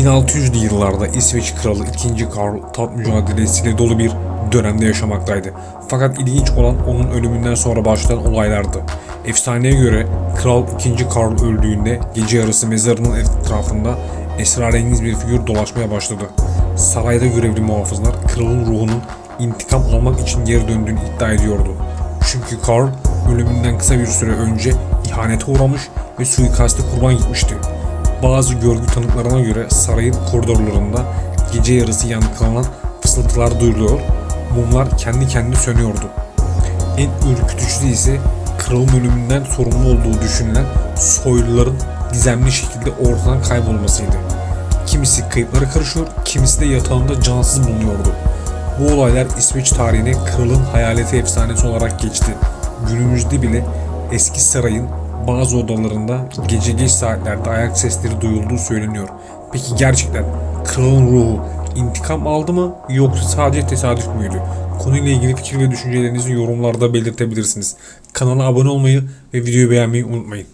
1600'lü yıllarda İsveç Kralı 2. Karl taht mücadelesiyle dolu bir dönemde yaşamaktaydı. Fakat ilginç olan onun ölümünden sonra başlayan olaylardı. Efsaneye göre Kral 2. Karl öldüğünde gece yarısı mezarının etrafında esrarengiz bir figür dolaşmaya başladı. Sarayda görevli muhafızlar kralın ruhunun intikam almak için geri döndüğünü iddia ediyordu. Çünkü Karl ölümünden kısa bir süre önce ihanete uğramış ve suikaste kurban gitmişti. Bazı görgü tanıklarına göre sarayın koridorlarında gece yarısı yankılanan fısıltılar duyuluyor, mumlar kendi kendine sönüyordu. En ürkütücüsü ise kralın ölümünden sorumlu olduğu düşünülen soyluların gizemli şekilde ortadan kaybolmasıydı. Kimisi kayıplara karışıyor, kimisi de yatağında cansız bulunuyordu. Bu olaylar İsveç tarihine kralın hayaleti efsanesi olarak geçti. Günümüzde bile eski sarayın bazı odalarında gece geç saatlerde ayak sesleri duyulduğu söyleniyor. Peki gerçekten kralın ruhu intikam aldı mı yoksa sadece tesadüf müydü? Konuyla ilgili fikir ve düşüncelerinizi yorumlarda belirtebilirsiniz. Kanala abone olmayı ve videoyu beğenmeyi unutmayın.